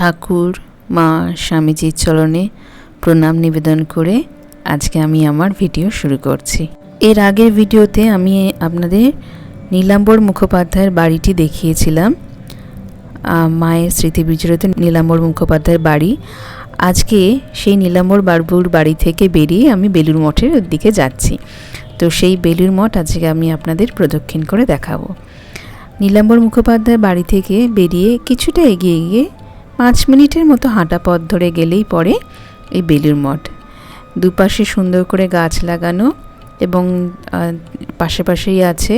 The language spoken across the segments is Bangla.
ঠাকুর, মা, স্বামীজির চরণে প্রণাম নিবেদন করে আজকে আমি আমার ভিডিও শুরু করছি। এর আগের ভিডিওতে আমি আপনাদের নীলাম্বর মুখোপাধ্যায়ের বাড়িটি দেখিয়েছিলাম। মায়ের স্মৃতি বিজড়িত নীলাম্বর মুখোপাধ্যায়ের বাড়ি। আজকে সেই নীলাম্বর বাবুর বাড়ি থেকে বেরিয়ে আমি বেলুর মঠের দিকে যাচ্ছি। তো সেই বেলুর মঠ আজকে আমি আপনাদের প্রদক্ষিণ করে দেখাবো। নীলাম্বর মুখোপাধ্যায় বাড়ি থেকে বেরিয়ে কিছুটা এগিয়ে গিয়ে পাঁচ মিনিটের মতো হাঁটা পথ ধরে গেলেই পরে এই বেলুর মঠ। দুপাশে সুন্দর করে গাছ লাগানো এবং পাশে পাশেই আছে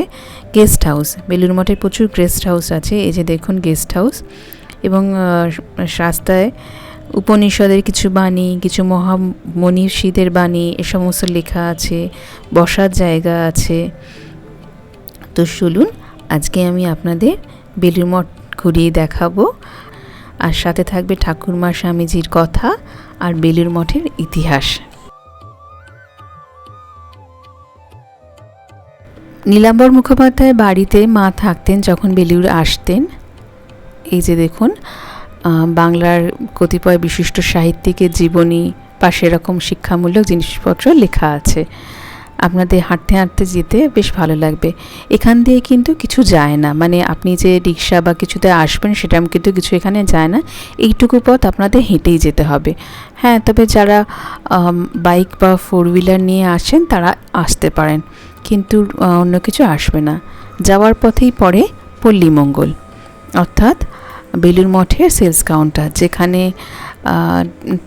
গেস্ট হাউস বেলুর মঠে প্রচুর গেস্ট হাউস আছে, এই যে দেখুন গেস্ট হাউস এবং রাস্তায় উপনিষদের কিছু বাণী, কিছু মহামনীষীদের বাণী, এ সমস্ত লেখা আছে, বসার জায়গা আছে। তো চলুন, আজকে আমি আপনাদের বেলুর মঠ ঘুরিয়ে দেখাবো। আর সাথে থাকবে ঠাকুরমা স্বামীজির কথা আর বেলুর মঠের ইতিহাস। নীলাম্বর মুখোপাধ্যায় বাড়িতে মা থাকতেন যখন বেলুর আসতেন। এই যে দেখুন বাংলার কতিপয় বিশিষ্ট সাহিত্যিকের জীবনী পাশে এরকম শিক্ষামূলক জিনিসপত্র লেখা আছে। আপনাদের হাঁটতে হাঁটতে যেতে বেশ ভালো লাগবে। এখান দিয়ে কিন্তু কিছু যায় না। মানে আপনি যে রিক্সা বা কিছুতে আসবেন সেটা কিন্তু কিছু এখানে যায় না। এইটুকু পথ আপনাদের হেঁটেই যেতে হবে। হ্যাঁ তবে যারা বাইক বা ফোর হুইলার নিয়ে আসেন তারা আসতে পারেন। কিন্তু অন্য কিছু আসবে না। যাওয়ার পথেই পড়ে পল্লীমঙ্গল। অর্থাৎ বেলুর মঠের সেলস কাউন্টার যেখানে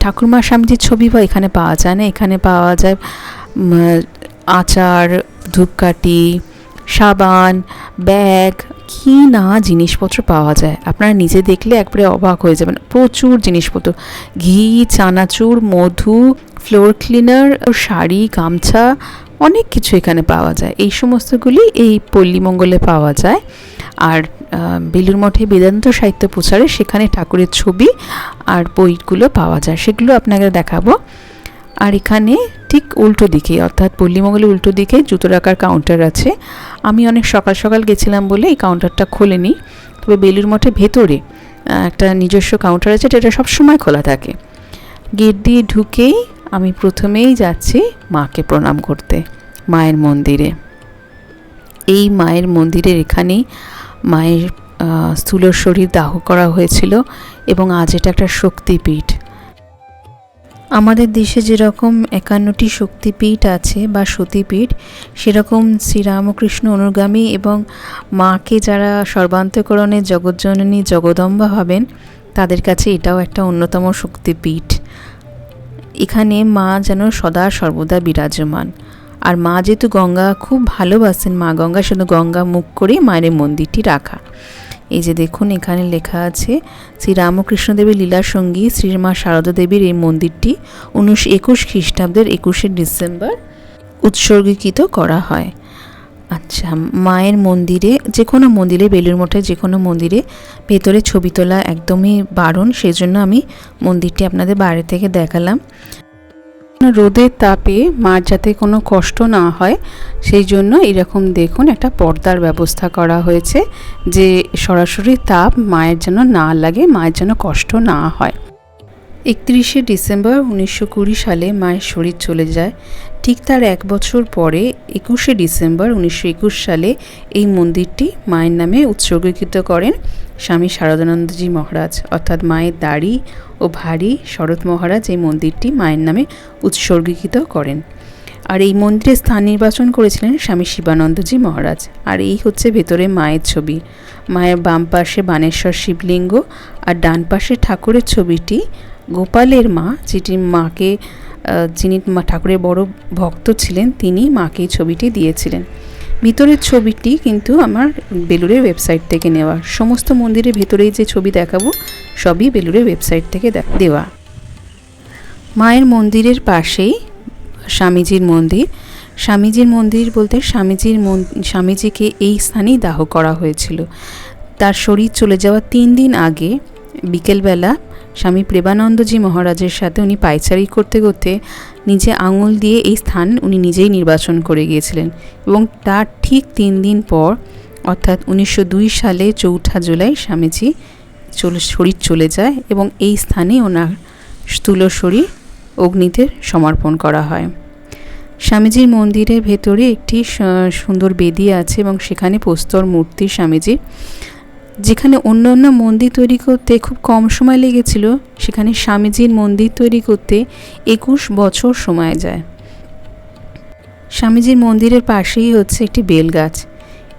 ঠাকুরমা স্বামীজির ছবি বা এখানে পাওয়া যায় না। এখানে পাওয়া যায় আচার, ধূপকাঠি, সাবান, ব্যাগ, কি না জিনিসপত্র পাওয়া যায়। আপনারা নিজে দেখলে একবারে অবাক হয়ে যাবেন। প্রচুর জিনিসপত্র। ঘি, চানাচুর, মধু ফ্লোর ক্লিনার শাড়ি, গামছা, অনেক কিছু এখানে পাওয়া যায়। এই সমস্তগুলি এই পল্লীমঙ্গলে পাওয়া যায়। আর বেলুর মঠে বেদান্ত সাহিত্য প্রচারে সেখানে ঠাকুরের ছবি আর বইগুলো পাওয়া যায়। সেগুলো আপনাকে দেখাবো। আর এখানে ঠিক উল্টো দিকে, অর্থাৎ পল্লীমঙ্গলের উল্টো দিকে জুতো রাখার কাউন্টার আছে। আমি অনেক সকাল সকাল গেছিলাম বলে এই কাউন্টারটা খোলেনি। তবে বেলুর মঠে ভেতরে একটা নিজস্ব কাউন্টার আছে যেটা সবসময় খোলা থাকে। গেট দিয়ে ঢুকেই আমি প্রথমেই যাচ্ছি মাকে প্রণাম করতে, মায়ের মন্দিরে। এই মায়ের মন্দিরের এখানেই মায়ের স্থূল শরীর দাহ করা হয়েছিল এবং আজ এটা একটা শক্তিপীঠ। আমাদের দেশে যেরকম একান্নটি শক্তিপীঠ আছে বা সতীপীঠ, সেরকম শ্রীরামকৃষ্ণ অনুগামী এবং মাকে যারা সর্বান্তকরণে জগজ্জননী জগদম্বা ভাবেন তাদের কাছে এটাও একটা অন্যতম শক্তিপীঠ। এখানে মা যেন সদা সর্বদা বিরাজমান। আর মা যেহেতু গঙ্গা, খুব ভালোবাসেন মা, গঙ্গা শুধু গঙ্গা মুখ করে মায়ের মন্দিরটি রাখা। এই যে দেখুন, এখানে লেখা আছে, শ্রী রামকৃষ্ণ দেবীর লীলার সঙ্গী শ্রী মা শারদা দেবীর এই মন্দিরটি উনিশশো একুশ খ্রিস্টাব্দের একুশে ডিসেম্বর উৎসর্গীকৃত করা হয়। আচ্ছা মায়ের মন্দিরে যে কোনো মন্দিরে বেলুর মঠে যে কোনো মন্দিরে ভেতরে ছবি তোলা একদমই বারণ সেই জন্য আমি মন্দিরটি আপনাদের বাইরে থেকে দেখালাম। রোদের তাপে মার যাতে কোনো কষ্ট না হয়, সেই জন্য এরকম দেখুন একটা পর্দার ব্যবস্থা করা হয়েছে যে সরাসরি তাপ মায়ের যেন না লাগে, মায়ের যেন কষ্ট না হয়। একত্রিশে ডিসেম্বর উনিশশো কুড়ি সালে মায়ের শরীর চলে যায়। ঠিক তার এক বছর পরে একুশে ডিসেম্বর উনিশশো একুশ সালে এই মন্দিরটি মায়ের নামে উৎসর্গীকৃত করেন। স্বামী শারদানন্দজি মহারাজ, অর্থাৎ মায়ের দাড়ি ও ভারী শরৎ মহারাজ এই মন্দিরটি মায়ের নামে উৎসর্গীকৃত করেন। আর এই মন্দিরে স্থান নির্বাচন করেছিলেন স্বামী শিবানন্দজি মহারাজ। আর এই হচ্ছে ভেতরে মায়ের ছবি। মায়ের বাম পাশে বানেশ্বর শিবলিঙ্গ আর ডান পাশে ঠাকুরের ছবিটি গোপালের মা, যেটি মাকে যিনি ঠাকুরের বড় ভক্ত ছিলেন, তিনি মাকে এই ছবিটি দিয়েছিলেন। ভিতরের ছবিটি কিন্তু আমার বেলুরের ওয়েবসাইট থেকে নেওয়া। সমস্ত মন্দিরের ভেতরেই যে ছবি দেখাবো, সবই বেলুরের ওয়েবসাইট থেকে দেওয়া। মায়ের মন্দিরের পাশেই স্বামীজির মন্দির। স্বামীজির মন্দির বলতে স্বামীজির মন- স্বামীজিকে এই স্থানেই দাহ করা হয়েছিল। তার শরীর চলে যাওয়ার তিন দিন আগে বিকেলবেলা স্বামী প্রেমানন্দজি মহারাজের সাথে উনি পায়চারি করতে করতে নিজে আঙুল দিয়ে এই স্থান উনি নিজেই নির্বাচন করে গিয়েছিলেন এবং তার ঠিক তিন দিন পর, অর্থাৎ উনিশশো দুই সালে চৌঠা জুলাই স্বামীজি চলে, শরীর চলে যায় এবং এই স্থানে ওনার স্থূল শরীর অগ্নিতে সমর্পণ করা হয়। স্বামীজির মন্দিরের ভেতরে একটি সুন্দর বেদি আছে এবং সেখানে প্রস্তর মূর্তি স্বামীজির। যেখানে অন্য অন্য মন্দির তৈরি করতে খুব কম সময় লেগেছিল, সেখানে স্বামীজির মন্দির তৈরি করতে একুশ বছর সময় যায়। স্বামীজির মন্দিরের পাশেই হচ্ছে একটি বেল গাছ।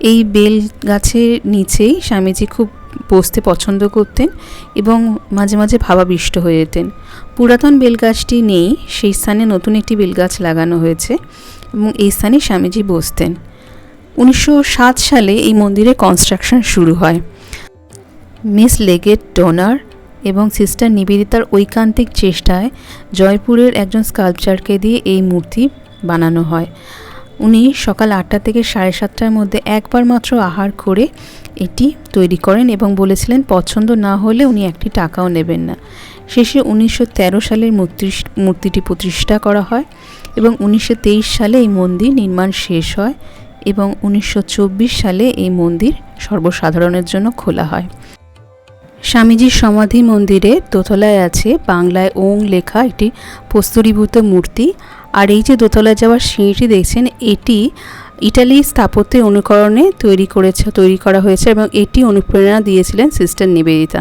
এই বেল গাছের নিচেই স্বামীজি খুব বসতে পছন্দ করতেন এবং মাঝে মাঝে ভাবাবিষ্ট হয়ে যেতেন। পুরাতন বেলগাছটি নেই, সেই স্থানে নতুন একটি বেলগাছ লাগানো হয়েছে এবং এই স্থানে স্বামীজি বসতেন। উনিশশো সাত সালে এই মন্দিরের কনস্ট্রাকশন শুরু হয়। মিস লেগেট ডোনার এবং সিস্টার নিবেদিতার ঐকান্তিক চেষ্টায় জয়পুরের একজন স্কাল্পচারকে দিয়ে এই মূর্তি বানানো হয়। উনি সকাল আটটা থেকে সাড়ে সাতটার মধ্যে একবার মাত্র আহার করে এটি তৈরি করেন এবং বলেছিলেন, পছন্দ না হলে উনি একটি টাকাও নেবেন না। শেষে উনিশশো তেরো সালের মূর্তি, মূর্তিটি প্রতিষ্ঠা করা হয় এবং উনিশশো তেইশ সালে এই মন্দির নির্মাণ শেষ হয়। এবং উনিশশো চব্বিশ সালে এই মন্দির সর্বসাধারণের জন্য খোলা হয়। স্বামীজির সমাধি মন্দিরে দোতলায় আছে বাংলায় ওং লেখা একটি প্রস্তরীভূত মূর্তি। আর এই যে দোতলায় যাওয়ার সিঁড়িটি দেখছেন, এটি ইটালির স্থাপত্যের অনুকরণে তৈরি করেছে, তৈরি করা হয়েছে এবং এটি অনুপ্রেরণা দিয়েছিলেন সিস্টার নিবেদিতা।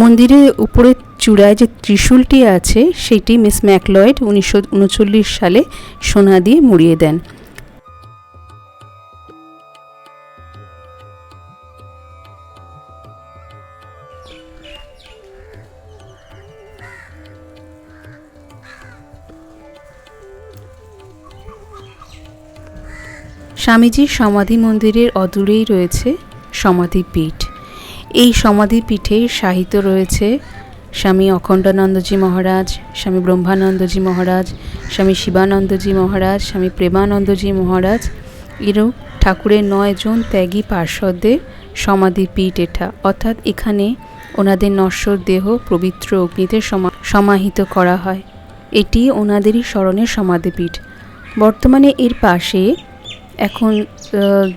মন্দিরের উপরে চূড়ায় যে ত্রিশূলটি আছে, সেটি মিস ম্যাকলয়েড উনিশশো উনচল্লিশ সালে সোনা দিয়ে মুড়িয়ে দেন। স্বামীজির সমাধি মন্দিরের অদূরেই রয়েছে সমাধিপীঠ এই সমাধিপীঠে সাহিত্য রয়েছে স্বামী অখণ্ডানন্দজি মহারাজ, স্বামী ব্রহ্মানন্দজি মহারাজ, স্বামী শিবানন্দজি মহারাজ, স্বামী প্রেমানন্দজি মহারাজ। এরও ঠাকুরের নয়জন ত্যাগী পার্শ্বদের সমাধিপীঠ এটা। অর্থাৎ এখানে ওনাদের নশ্বর দেহ পবিত্র অগ্নিতে সমা- সমাহিত করা হয়। এটি ওনাদেরই স্মরণের সমাধিপীঠ বর্তমানে এর পাশে এখন আহ,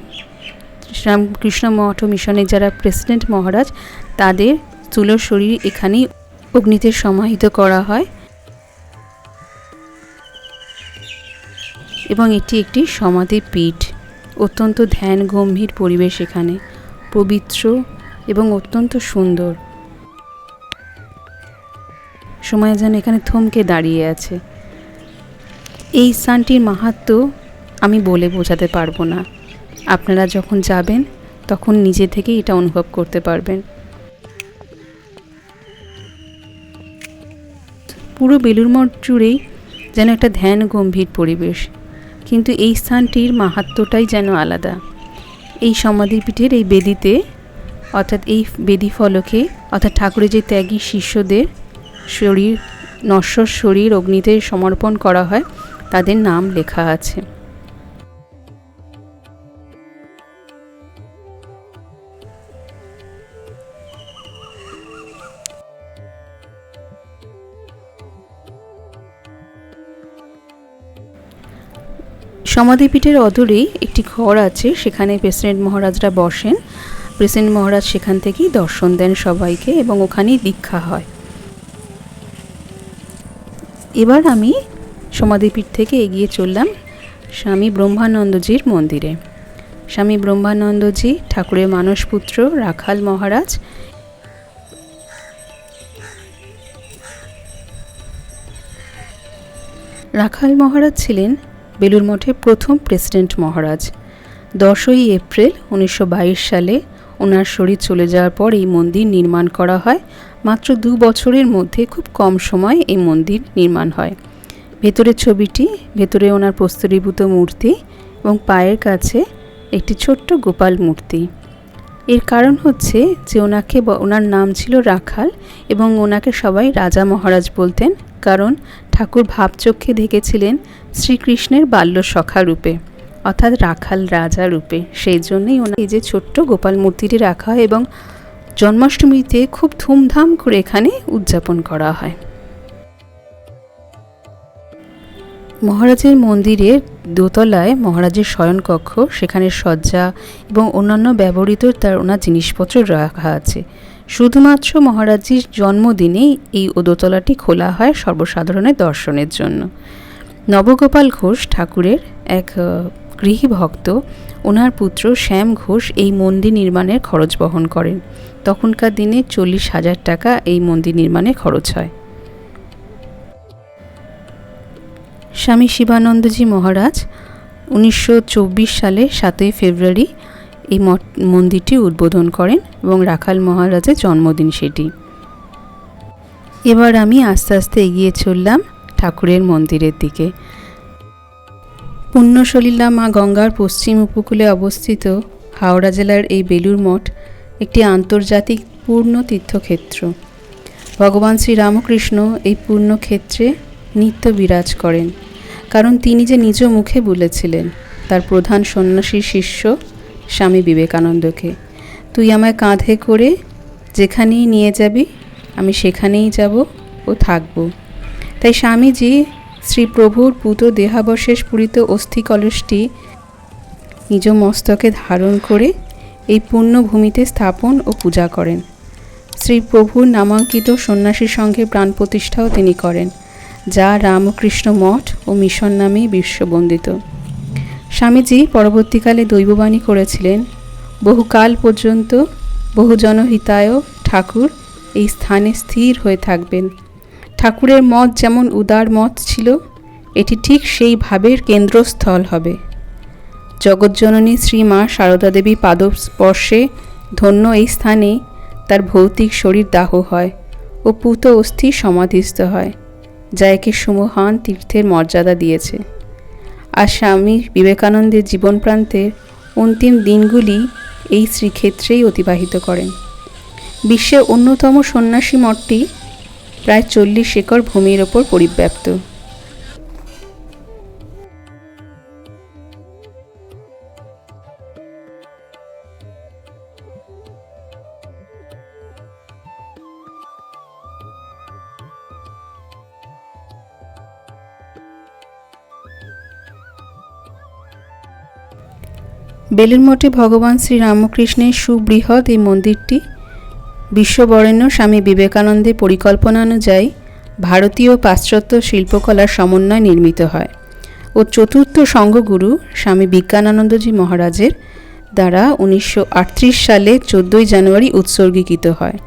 রামকৃষ্ণ মঠ মিশনের যারা প্রেসিডেন্ট মহারাজ তাদের স্থূল শরীর এখানেই অগ্নিতে সমাহিত করা হয়। এবং এটি একটি সমাধি পীঠ। অত্যন্ত ধ্যান গম্ভীর পরিবেশ এখানে। পবিত্র এবং অত্যন্ত সুন্দর। সময় যেন এখানে থমকে দাঁড়িয়ে আছে। এই স্থানটির মাহাত্ম্য আমি বলে বোঝাতে পারব না। আপনারা যখন যাবেন, তখন নিজে থেকেই এটা অনুভব করতে পারবেন। পুরো বেলুর মঠ জুড়েই যেন একটা ধ্যান গম্ভীর পরিবেশ, কিন্তু এই স্থানটির মাহাত্ম্যটাই যেন আলাদা। এই সমাধিপীঠের এই বেদিতে, অর্থাৎ এই বেদি ফলকে, অর্থাৎ ঠাকুরের যে ত্যাগী শিষ্যদের শরীর, নশ্বর শরীর অগ্নিতে সমর্পণ করা হয়, তাদের নাম লেখা আছে। সমাধিপীঠের অদূরেই একটি ঘর আছে, সেখানে প্রেসিডেন্ট মহারাজরা বসেন। প্রেসিডেন্ট মহারাজ সেখান থেকেই দর্শন দেন সবাইকে এবং ওখানেই দীক্ষা হয়। এবার আমি সমাধিপীঠ থেকে এগিয়ে চললাম স্বামী ব্রহ্মানন্দজির মন্দিরে। স্বামী ব্রহ্মানন্দজি, ঠাকুরের মানসপুত্র, রাখাল মহারাজ রাখাল মহারাজ ছিলেন বেলুর মঠের প্রথম প্রেসিডেন্ট মহারাজ। দশই এপ্রিল উনিশশো বাইশ সালে ওনার শরীর চলে যাওয়ার পর এই মন্দির নির্মাণ করা হয়। মাত্র দু বছরের মধ্যে খুব কম সময়ে এই মন্দির নির্মাণ হয়। ভেতরের ছবিটি, ভেতরে ওনার প্রস্তরীভূত মূর্তি এবং পায়ের কাছে একটি ছোট্ট গোপাল মূর্তি। এর কারণ হচ্ছে যে ওনাকে ওনার নাম ছিল রাখাল এবং ওনাকে সবাই রাজা মহারাজ বলতেন। কারণ ঠাকুর ভাবচক্ষে দেখেছিলেন শ্রীকৃষ্ণের বাল্য সখা রূপে, অর্থাৎ রাখাল রাজা রূপে। সেই জন্যই ওনার এই যে ছোট্ট গোপাল মূর্তিটি রাখা হয় এবং জন্মাষ্টমীতে খুব ধুমধাম করে এখানে উদযাপন করা হয়। মহারাজের মন্দিরের দোতলায় মহারাজের শয়নকক্ষ, সেখানে সজ্জা এবং অন্যান্য ব্যবহৃত তার ওনার জিনিসপত্র রাখা আছে। শুধুমাত্র মহারাজজির জন্মদিনেই এই দোতলাটি খোলা হয় সর্বসাধারণের দর্শনের জন্য। নবগোপাল ঘোষ ঠাকুরের এক গৃহী ভক্ত ওনার পুত্র শ্যাম ঘোষ এই মন্দির নির্মাণের খরচ বহন করেন। তখনকার দিনে চল্লিশ হাজার টাকা এই মন্দির নির্মাণে খরচ হয়। স্বামী শিবানন্দজি মহারাজ উনিশশো চব্বিশ সালে সাতই ফেব্রুয়ারি এই মন্দিরটি উদ্বোধন করেন এবং রাখাল মহারাজের জন্মদিন সেটি। এবার আমি আস্তে আস্তে এগিয়ে চললাম ঠাকুরের মন্দিরের দিকে। পুণ্যসলীলা মা গঙ্গার পশ্চিম উপকূলে অবস্থিত হাওড়া জেলার এই বেলুর মঠ একটি আন্তর্জাতিক পূর্ণ তীর্থক্ষেত্র ভগবান শ্রীরামকৃষ্ণ এই পূর্ণক্ষেত্রে নিত্য বিরাজ করেন, কারণ তিনি যে নিজ মুখে বলেছিলেন, তার প্রধান সন্ন্যাসীর শিষ্য স্বামী বিবেকানন্দকে। তুই আমায় কাঁধে করে যেখানেই নিয়ে যাবি, আমি সেখানেই যাব ও থাকব। তাই স্বামীজি শ্রী প্রভুর পুত দেহাবশেষ পূরিত অস্থি কলসটি নিজ মস্তকে ধারণ করে এই পুণ্যভূমিতে স্থাপন ও পূজা করেন। শ্রী প্রভুর নামাঙ্কিত সন্ন্যাসী সঙ্গে প্রাণ প্রতিষ্ঠাও তিনি করেন, যা রামকৃষ্ণ মঠ ও মিশন নামে বিশ্ববন্দিত। স্বামীজি পরবর্তীকালে দৈববাণী করেছিলেন, বহুকাল পর্যন্ত বহুজনহিতায় ঠাকুর এই স্থানে স্থির হয়ে থাকবেন। ঠাকুরের মত যেমন উদার মত ছিল, এটি ঠিক সেই ভাবের কেন্দ্রস্থল হবে। জগজ্জননী শ্রী মা সারদা দেবী পাদস্পর্শে ধন্য এই স্থানে তার ভৌতিক শরীর দাহ হয় ও পুত অস্থি সমাধিস্থ হয়, যা একে সুমহান তীর্থের মর্যাদা দিয়েছে। আর স্বামী বিবেকানন্দের জীবন প্রান্তের অন্তিম দিনগুলি এই শ্রীক্ষেত্রেই অতিবাহিত করেন। বিশ্বের অন্যতম সন্ন্যাসী মঠটি প্রায় চল্লিশ একর ভূমির ওপর পরিব্যাপ্ত। বেলুর মঠে ভগবান শ্রীরামকৃষ্ণের সুবৃহৎ এই মন্দিরটি বিশ্ববরেণ্য স্বামী বিবেকানন্দের পরিকল্পনা অনুযায়ী ভারতীয় পাশ্চাত্য শিল্পকলার সমন্বয় নির্মিত হয় ও চতুর্থ সংঘগুরু স্বামী বিজ্ঞানানন্দজি মহারাজের দ্বারা উনিশশো আটত্রিশ সালে চোদ্দোই জানুয়ারি উৎসর্গীকৃত হয়।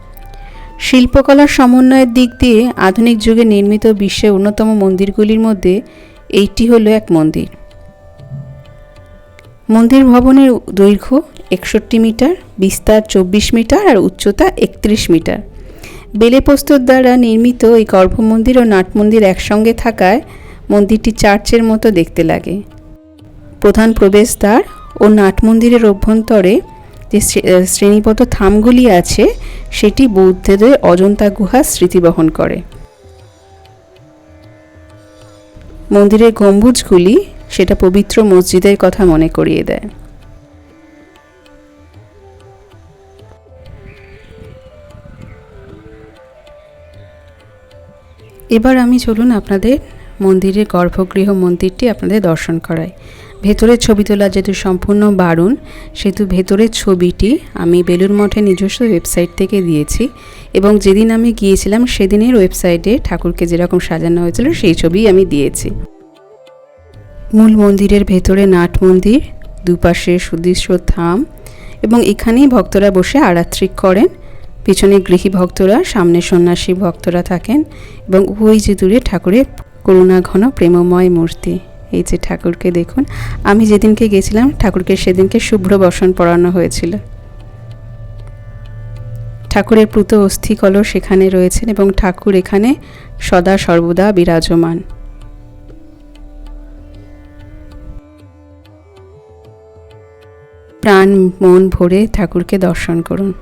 শিল্পকলার সমন্বয়ের দিক দিয়ে আধুনিক যুগে নির্মিত বিশ্বের অন্যতম মন্দিরগুলির মধ্যে এইটি হলো এক মন্দির। মন্দির ভবনের দৈর্ঘ্য একষট্টি মিটার, বিস্তার চব্বিশ মিটার আর উচ্চতা একত্রিশ মিটার। বেলেপস্তর দ্বারা নির্মিত এই গর্ভমন্দির ও নাটমন্দির একসঙ্গে থাকায় মন্দিরটি চার্চের মতো দেখতে লাগে। প্রধান প্রবেশদ্বার ও নাটমন্দিরের অভ্যন্তরে যে শ্রে- শ্রেণীবদ্ধ থামগুলি আছে, সেটি বৌদ্ধদের অজন্তা গুহা স্মৃতি বহন করে। মন্দিরের গম্বুজগুলি সেটা পবিত্র মসজিদের কথা মনে করিয়ে দেয়। এবার আমি চলুন আপনাদের মন্দিরের গর্ভগৃহ মন্দিরটি আপনাদের দর্শন করাই। ভেতরের ছবি তোলা যেহেতু সম্পূর্ণ বারণ সেহেতু ভেতরের ছবিটি আমি বেলুর মঠের নিজস্ব ওয়েবসাইট থেকে দিয়েছি এবং যেদিন আমি গিয়েছিলাম সেদিনের ওয়েবসাইটে ঠাকুরকে যেরকম সাজানো হয়েছিল সেই ছবি আমি দিয়েছি। মূল মন্দিরের ভেতরে নাট মন্দির, দুপাশে সুদৃশ্য থাম এবং এখানেই ভক্তরা বসে আরাত্রিক করেন। পিছনে গৃহী ভক্তরা, সামনে সন্ন্যাসী ভক্তরা থাকেন এবং ওই যে দূরে ঠাকুরের করুণা ঘন প্রেমময় মূর্তি। এই যে ঠাকুরকে দেখুন। আমি যেদিনকে গেছিলাম, ঠাকুরকে সেদিনকে শুভ্র বসন পরানো হয়েছিল। ঠাকুরের প্লুত অস্থি কলস সেখানে রয়েছেন এবং ঠাকুর এখানে সদা সর্বদা বিরাজমান। প্রাণ, মন ভরে ঠাকুরকে দর্শন করুন।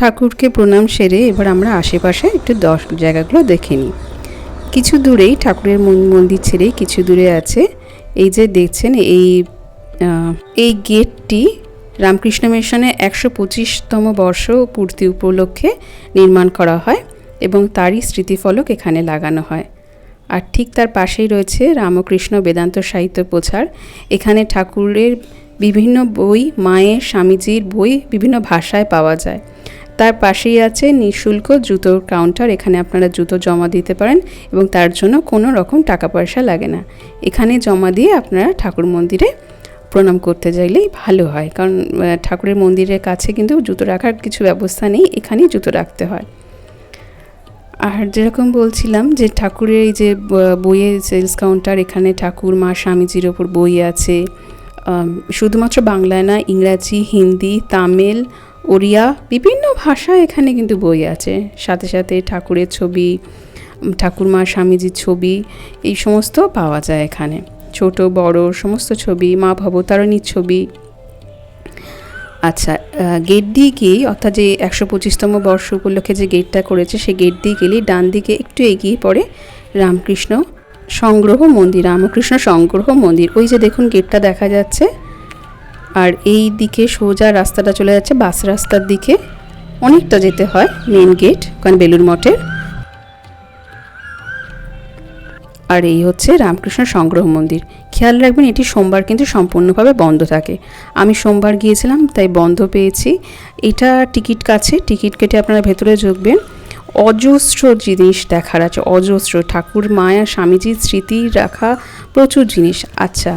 ঠাকুরকে প্রণাম সেরে এবার আমরা আশেপাশে একটু দশ জায়গাগুলো দেখে নিই। কিছু দূরেই ঠাকুরের মন- মন্দির ছেড়ে কিছু দূরে আছে। এই যে দেখছেন এই এই গেটটি রামকৃষ্ণ মিশনে একশো পঁচিশতম বর্ষ পূর্তি উপলক্ষে নির্মাণ করা হয় এবং তারই স্মৃতিফলক এখানে লাগানো হয়। আর ঠিক তার পাশেই রয়েছে রামকৃষ্ণ বেদান্ত সাহিত্য প্রচার। এখানে ঠাকুরের বিভিন্ন বই, মায়ের, স্বামীজির বই বিভিন্ন ভাষায় পাওয়া যায়। তার পাশেই আছে নিঃশুল্ক জুতোর কাউন্টার। এখানে আপনারা জুতো জমা দিতে পারেন এবং তার জন্য কোনো রকম টাকা পয়সা লাগে না। এখানে জমা দিয়ে আপনারা ঠাকুর মন্দিরে প্রণাম করতে চাইলেই ভালো হয়। কারণ ঠাকুরের মন্দিরের কাছে কিন্তু জুতো রাখার কিছু ব্যবস্থা নেই, এখানেই জুতো রাখতে হয়। আর যেরকম বলছিলাম যে ঠাকুরের এই যে বইয়ের সেলস কাউন্টার, এখানে ঠাকুর মা স্বামীজির ওপর বই আছে। শুধুমাত্র বাংলায় না ইংরাজি হিন্দি তামিল ওড়িয়া বিভিন্ন ভাষায় এখানে কিন্তু বই আছে। সাথে সাথে ঠাকুরের ছবি উম, ঠাকুর মা স্বামীজির ছবি এই সমস্ত পাওয়া যায় এখানে। ছোট বড় সমস্ত ছবি মা ভবতারিণীর ছবি। আচ্ছা গেট দিয়ে গিয়েই অর্থাৎ যে একশো পঁচিশতম বর্ষ উপলক্ষে যে গেটটা করেছে সেই গেট দিয়ে গেলেই ডান দিকে একটু এগিয়ে পড়ে রামকৃষ্ণ সংগ্রহ মন্দির, রামকৃষ্ণ সংগ্রহ মন্দির। ওই যে দেখুন গেটটা দেখা যাচ্ছে। আর এই দিকে সোজা রাস্তাটা চলে যাচ্ছে, বাস রাস্তার দিকে। অনেকটা যেতে হয় মেন গেট ওখানে বেলুর মঠের। আর এই হচ্ছে রামকৃষ্ণ সংগ্রহ মন্দির। খেয়াল রাখবেন, এটি সোমবার কিন্তু সম্পূর্ণভাবে বন্ধ থাকে। আমি সোমবার গিয়েছিলাম, তাই বন্ধ পেয়েছি। এটা টিকিট কাছে, টিকিট কেটে আপনারা ভেতরে ঢুকবেন। অজস্র জিনিস দেখার আছে, অজস্র ঠাকুর, মায়া, স্বামীজির স্মৃতি রাখা প্রচুর জিনিস। আচ্ছা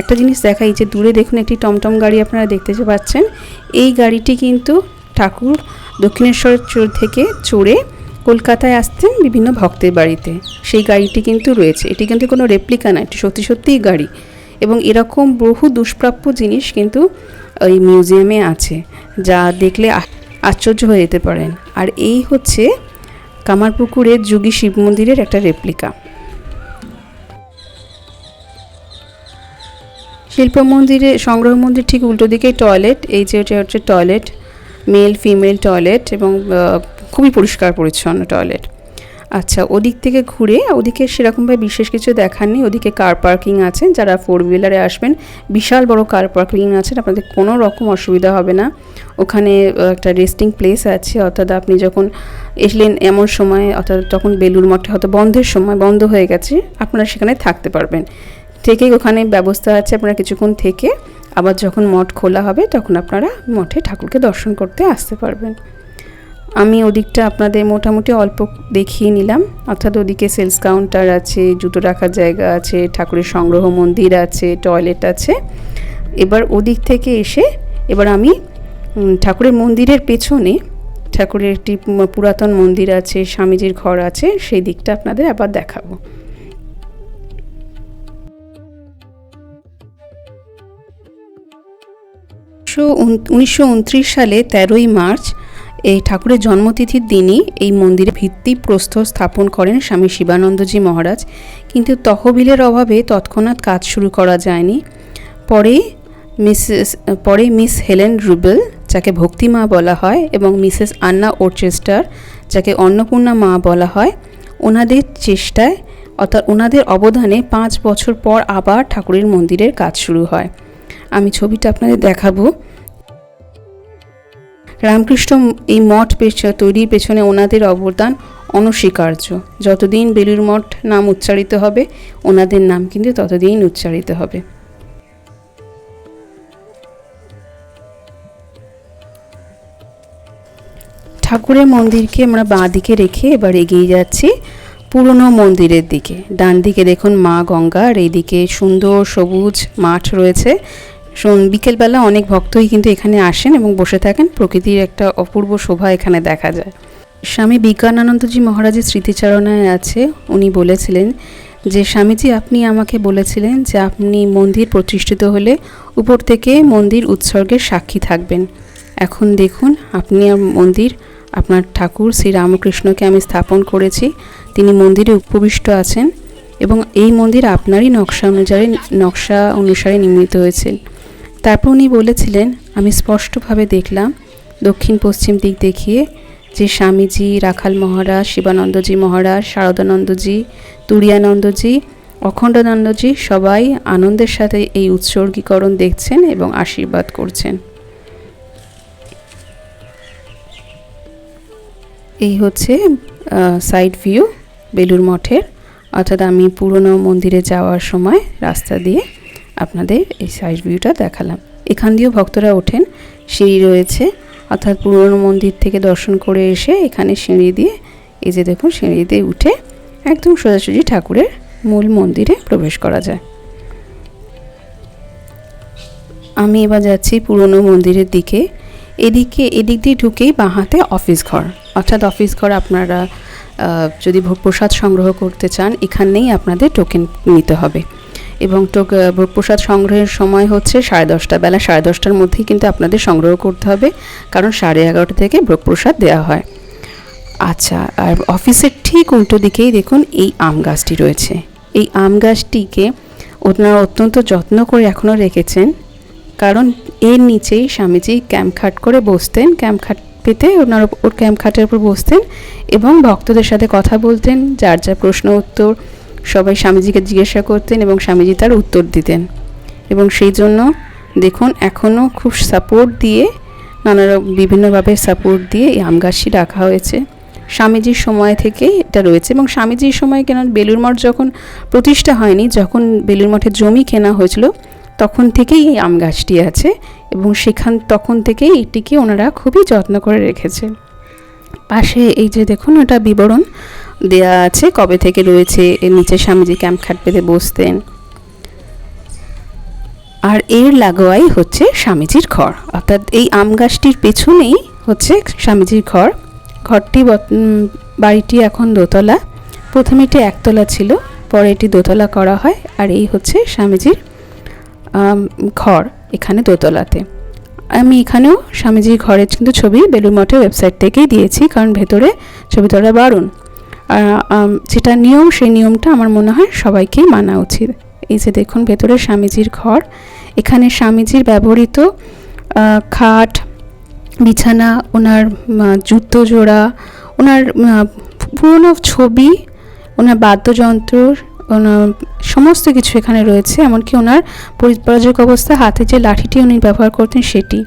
একটা জিনিস দেখাই, যে দূরে দেখুন একটি টমটম গাড়ি আপনারা দেখতে পাচ্ছেন, এই গাড়িটি কিন্তু ঠাকুর দক্ষিণেশ্বর থেকে চড়ে কলকাতায় আসতেন বিভিন্ন ভক্তের বাড়িতে। সেই গাড়িটি কিন্তু রয়েছে। এটি কিন্তু কোনো রেপ্লিকা না, এটি সত্যি সত্যিই গাড়ি। এবং এরকম বহু দুষ্প্রাপ্য জিনিস কিন্তু ওই মিউজিয়ামে আছে, যা দেখলে আশ্চর্য হয়ে যেতে পারেন। আর এই হচ্ছে কামারপুকুরের যোগী শিব মন্দিরের একটা রেপ্লিকা শিল্প মন্দিরে, সংগ্রহ মন্দির ঠিক উল্টো দিকেই টয়লেট এই যে এটা হচ্ছে টয়লেট মেল ফিমেল টয়লেট এবং খুবই পরিষ্কার পরিচ্ছন্ন টয়লেট আচ্ছা ওদিক থেকে ঘুরে, ওদিকে সেরকমভাবে বিশেষ কিছু দেখার নেই, ওদিকে কার পার্কিং আছে, যারা ফোর হুইলারে আসবেন, বিশাল বড় কার পার্কিং আছে, আপনাদের কোনো রকম অসুবিধা হবে না। ওখানে একটা রেস্টিং প্লেস আছে, অর্থাৎ আপনি যখন এসলেন এমন সময়, অর্থাৎ তখন বেলুর মঠে হয়তো বন্ধের সময়, বন্ধ হয়ে গেছে, আপনারা সেখানে থাকতে পারবেন। থেকে ওখানে ব্যবস্থা আছে, আপনারা কিছুক্ষণ থেকে, আবার যখন মঠ খোলা হবে, তখন আপনারা মঠে ঠাকুরকে দর্শন করতে আসতে পারবেন। আমি ওদিকটা আপনাদের মোটামুটি অল্প দেখিয়ে নিলাম। অর্থাৎ ওদিকে সেলস কাউন্টার আছে, জুতো রাখার জায়গা আছে, ঠাকুরের সংগ্রহ মন্দির আছে টয়লেট আছে। এবার ওদিক থেকে এসে এবার আমি ঠাকুরের মন্দিরের পেছনে, ঠাকুরের একটি পুরাতন মন্দির আছে, স্বামীজির ঘর আছে, সেই দিকটা আপনাদের আবার দেখাবো। উনিশশো উনত্রিশ সালে তেরোই মার্চ এই ঠাকুরের জন্মতিথির দিনই এই মন্দিরে ভিত্তি প্রস্তর স্থাপন করেন স্বামী শিবানন্দজি মহারাজ। কিন্তু তহবিলের অভাবে তৎক্ষণাৎ কাজ শুরু করা যায়নি। পরে মিসেস, পরে মিস হেলেন রুবেল, যাকে ভক্তিমা বলা হয়, এবং মিসেস আন্না ওরচেস্টার, যাকে অন্নপূর্ণা মা বলা হয়, ওনাদের চেষ্টায়, অর্থাৎ ওনাদের অবদানে পাঁচ বছর পর আবার ঠাকুরের মন্দিরের কাজ শুরু হয়। আমি ছবিটা আপনাদের দেখাবো। রামকৃষ্ণ এই মঠ পেছ- তৈরির পেছনে ওনাদের অবদান অনস্বীকার্য। যতদিন বেলুর মঠ নাম উচ্চারিত হবে, ওনাদের নাম কিন্তু ততদিন উচ্চারিত হবে। ঠাকুরের মন্দিরকে আমরা বাঁ দিকে রেখে এবার এগিয়ে যাচ্ছি পুরনো মন্দিরের দিকে। ডান দিকে দেখুন মা গঙ্গা, আর এইদিকে সুন্দর সবুজ মাঠ রয়েছে। বিকেলবেলা অনেক ভক্তই কিন্তু এখানে আসেন এবং বসে থাকেন। প্রকৃতির একটা অপূর্ব শোভা এখানে দেখা যায়। স্বামী বিজ্ঞানানন্দজি মহারাজের স্মৃতিচারণায় আছে। উনি বলেছিলেন যে, স্বামীজি, আপনি আমাকে বলেছিলেন যে, আপনি মন্দির প্রতিষ্ঠিত হলে উপর থেকে মন্দির উৎসর্গের সাক্ষী থাকবেন। এখন দেখুন, আপনি মন্দির, আপনার ঠাকুর শ্রী রামকৃষ্ণকে আমি স্থাপন করেছি। তিনি মন্দিরে উপবিষ্ট আছেন এবং এই মন্দির আপনারই নকশা অনুযায়ী, নকশা অনুসারে নির্মিত হয়েছে। তারপর উনি বলেছিলেন, আমি স্পষ্টভাবে দেখলাম দক্ষিণ পশ্চিম দিক দেখিয়ে যে স্বামীজি, রাখাল মহারাজ, শিবানন্দজি মহারাজ, শারদানন্দজি, তুরিয়ানন্দজি, অখণ্ডানন্দজি সবাই আনন্দের সাথে এই উৎসর্গীকরণ দেখছেন এবং আশীর্বাদ করছেন। এই হচ্ছে সাইড ভিউ বেলুর মঠের। অর্থাৎ আমি পুরনো মন্দিরে যাওয়ার সময় রাস্তা দিয়ে আপনাদের এই সাইড ভিউটা দেখালাম। এখান দিয়েও ভক্তরা ওঠেন, সিঁড়ি রয়েছে, অর্থাৎ পুরনো মন্দির থেকে দর্শন করে এসে এখানে সিঁড়ি দিয়ে, এই যে দেখুন সিঁড়ি দিয়ে উঠে একদম সোজাসুজি ঠাকুরের মূল মন্দিরে প্রবেশ করা যায়। আমি এবার যাচ্ছি পুরনো মন্দিরের দিকে। এদিকে, এদিক দিয়ে ঢুকেই বাঁ হাতে অফিস ঘর। অর্থাৎ অফিস ঘর আপনারা যদি প্রসাদ সংগ্রহ করতে চান, এখানেই আপনাদের টোকেন নিতে হবে। এবং প্রসাদ সংগ্রহের সময় হচ্ছে সাড়ে দশটা, বেলা সাড়ে দশটার মধ্যেই কিন্তু আপনাদের সংগ্রহ করতে হবে, কারণ সাড়ে এগারোটা থেকে ভোগ প্রসাদ দেওয়া হয়। আচ্ছা আর অফিসের ঠিক উল্টো দিকেই দেখুন এই আম গাছটি রয়েছে। এই আম গাছটিকে ওনারা অত্যন্ত যত্ন করে এখনও রেখেছেন, কারণ এর নিচেই স্বামীজি ক্যাম্প খাট করে বসতেন, ক্যাম্প খাট পেতে ওনার ওর ক্যাম্প খাটের উপর বসতেন এবং ভক্তদের সাথে কথা বলতেন, যার যা প্রশ্ন উত্তর সবাই স্বামীজিকে জিজ্ঞাসা করতেন এবং স্বামীজি তার উত্তর দিতেন। এবং সেই জন্য দেখুন, এখনও খুব সাপোর্ট দিয়ে, নানা বিভিন্নভাবে সাপোর্ট দিয়ে এই আম গাছটি রাখা হয়েছে। স্বামীজির সময় থেকে এটা রয়েছে এবং স্বামীজির সময় কেন বেলুর মঠ যখন প্রতিষ্ঠা হয়নি, যখন বেলুর মঠের জমি কেনা হয়েছিল, তখন থেকেই এই আম গাছটি আছে এবং সেখান, তখন থেকেই এটিকে ওনারা খুবই যত্ন করে রেখেছে। পাশে এই যে দেখুন, ওটা বিবরণ দেয়া আছে। কবে থেকে রয়েছে? এর নিচে স্বামীজি ক্যাম্প খাট পেতে বসতেন। আর এর লাগোয়াই হচ্ছে স্বামীজির ঘর। অর্থাৎ এই আম গাছটির পেছনেই হচ্ছে স্বামীজির ঘর। ঘরটি বাড়িটি এখন দোতলা। প্রথমে এটি একতলা ছিল পরে এটি দোতলা করা হয় আর এই হচ্ছে স্বামীজির ঘর এখানে দোতলাতে। আমি এখানেও স্বামীজির ঘরের কিন্তু ছবি বেলুর মঠের ওয়েবসাইট থেকেই দিয়েছি কারণ ভেতরে ছবি তোলা আম, যেটা নিয়ম, সেই নিয়মটা আমার মনে হয় সবাইকেই মানা উচিত। এই যে দেখুন, ভেতরে স্বামীজির ঘর, এখানে স্বামীজির ব্যবহৃত খাট, বিছানা, ওনার জুতো জোড়া, ওনার পুরনো ছবি, ওনার বাদ্যযন্ত্র, ওনার সমস্ত কিছু এখানে রয়েছে। এমনকি ওনার পরিপাজক অবস্থা হাতে যে লাঠিটি উনি ব্যবহার করতেন সেটি।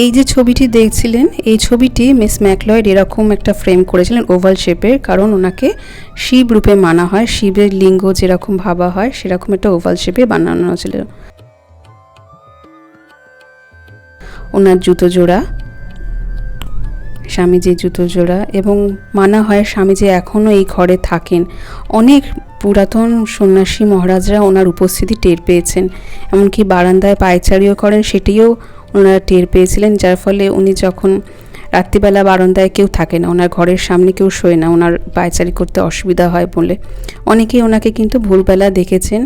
এই যে ছবিটি দেখছিলেন, এই ছবিটি মিস ম্যাকলয়েড এরকম একটা ফ্রেম করেছিলেন ওভাল শেপের কারণ ওনাকে শিব রূপে মানা হয়, শিবের লিঙ্গ যেরকম ভাবা হয়, সেরকম একটা ওভাল শেপে বানানো ছিল ওনার জুতো জোড়া স্বামীজির জুতো জোড়া, এবং মানা হয় স্বামীজি এখনও এই ঘরে থাকেন। অনেক পুরাতন সন্ন্যাসী মহারাজরা ওনার উপস্থিতি টের পেয়েছেন, এমনকি বারান্দায় পায়চারিও করেন, সেটিও ওনারা টের পেয়েছিলেন, যার ফলে উনি যখন রাত্রিবেলা বারান্দায় কেউ থাকে না, ওনার ঘরের সামনে কেউ শোয় না, ওনার পায়চারি করতে অসুবিধা হয় বলে। অনেকেই ওনাকে কিন্তু ভোরবেলা দেখেছেন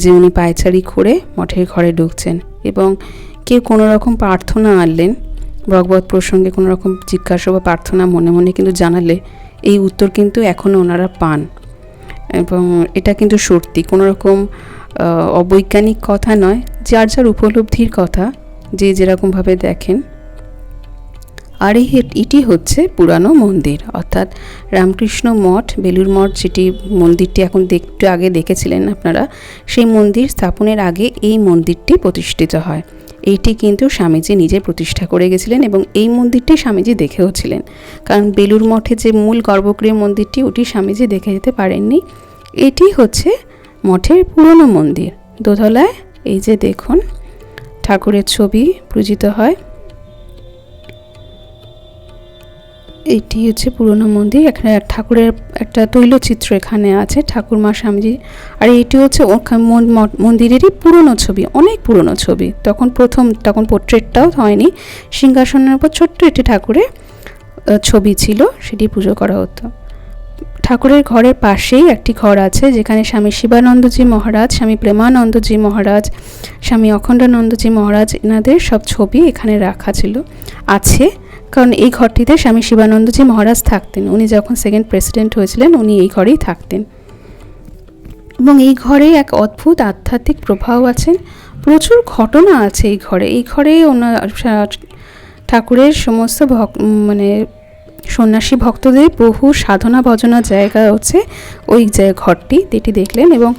যে উনি পায়চারি করে মঠের ঘরে ঢুকছেন এবং কেউ কোনো রকম প্রার্থনা আনলেন, ভগবত প্রসঙ্গে কোনো রকম জিজ্ঞাসা বা প্রার্থনা মনে মনে কিন্তু জানালে এই উত্তর কিন্তু এখনও ওনারা পান। এবং এটা কিন্তু সত্যি, কোনো রকম অবৈজ্ঞানিক কথা নয়, যার যার উপলব্ধির কথা যে যেরকমভাবে দেখেন, আর এই এটি হচ্ছে পুরানো মন্দির। অর্থাৎ রামকৃষ্ণ মঠ বেলুর মঠ যেটি মন্দিরটি এখন একটু আগে দেখেছিলেন আপনারা, সেই মন্দির স্থাপনের আগে এই মন্দিরটি প্রতিষ্ঠিত হয়। এইটি কিন্তু স্বামীজি নিজে প্রতিষ্ঠা করে গেছিলেন এবং এই মন্দিরটি স্বামীজি দেখেও ছিলেন। কারণ বেলুর মঠে যে মূল গর্ভগৃহ মন্দিরটি, ওটি স্বামীজি দেখে যেতে পারেননি। এটি হচ্ছে মঠের পুরনো মন্দির। দোতলায় এই যে দেখুন ঠাকুরের ছবি পূজিত হয়। এটি হচ্ছে পুরনো মন্দির। এখানে ঠাকুরের একটা তৈলচিত্র এখানে আছে ঠাকুর মা স্বামীজি। আর এটি হচ্ছে মন- মন্দিরেরই পুরনো ছবি, অনেক পুরনো ছবি। তখন প্রথম, তখন পোর্ট্রেটটাও হয়নি। সিংহাসনের উপর ছোট্ট একটি ঠাকুরের ছবি ছিল, সেটি পুজো করা হতো। ঠাকুরের ঘরের পাশেই একটি ঘর আছে, যেখানে স্বামী শিবানন্দজি মহারাজ, স্বামী প্রেমানন্দজি মহারাজ, স্বামী অখণ্ডানন্দজি মহারাজ, এনাদের সব ছবি এখানে রাখা ছিল, আছে। কারণ এই ঘরটিতে স্বামী শিবানন্দজি মহারাজ থাকতেন। উনি যখন সেকেন্ড প্রেসিডেন্ট হয়েছিলেন, উনি এই ঘরেই থাকতেন। এবং এই ঘরে এক অদ্ভুত আধ্যাত্মিক প্রভাব আছে। প্রচুর ঘটনা আছে এই ঘরে। এই ঘরে ওনার ঠাকুরের সমস্ত ভক মানে সন্ন্যাসী ভক্তদের বহু সাধনা ভজনা জায়গা হচ্ছে ওই যে ঘরটি, যেটি দেখলেন এবং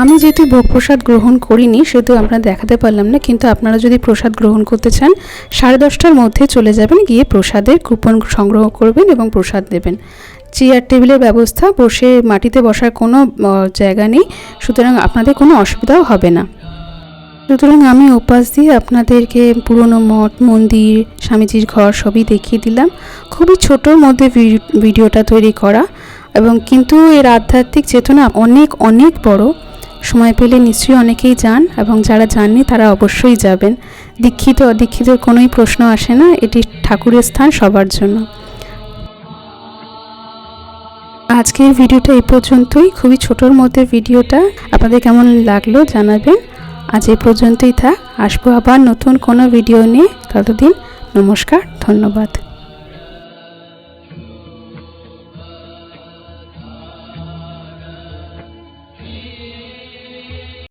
আমি যেহেতু ভোগ প্রসাদ গ্রহণ করিনি, সেহেতু আপনারা দেখাতে পারলাম না, কিন্তু আপনারা যদি প্রসাদ গ্রহণ করতে চান, সাড়ে দশটার মধ্যে চলে যাবেন, গিয়ে প্রসাদের কুপন সংগ্রহ করবেন এবং প্রসাদ নেবেন। চেয়ার, টেবিলের ব্যবস্থা, বসে মাটিতে বসার কোনো জায়গা নেই, সুতরাং আপনাদের কোনো অসুবিধাও হবে না। সুতরাং আমি উপাস দিয়ে আপনাদেরকে পুরনো মঠ, মন্দির, স্বামীজির ঘর সবই দেখিয়ে দিলাম। খুবই ছোটোর মধ্যে ভিডিওটা তৈরি করা এবং কিন্তু এর আধ্যাত্মিক চেতনা অনেক অনেক বড়। সময় পেলে নিশ্চয়ই অনেকেই যান এবং যারা যাননি তারা অবশ্যই যাবেন। দীক্ষিত, অদীক্ষিতের কোনোই প্রশ্ন আসে না, এটি ঠাকুরের স্থান সবার জন্য। আজকের ভিডিওটা এই পর্যন্তই। খুবই ছোটোর মধ্যে ভিডিওটা। আপনাদের কেমন লাগল জানাবেন। আজ এই পর্যন্তই থাক। আসব আবার নতুন কোনো ভিডিও নিয়ে। ততদিন নমস্কার ধন্যবাদ।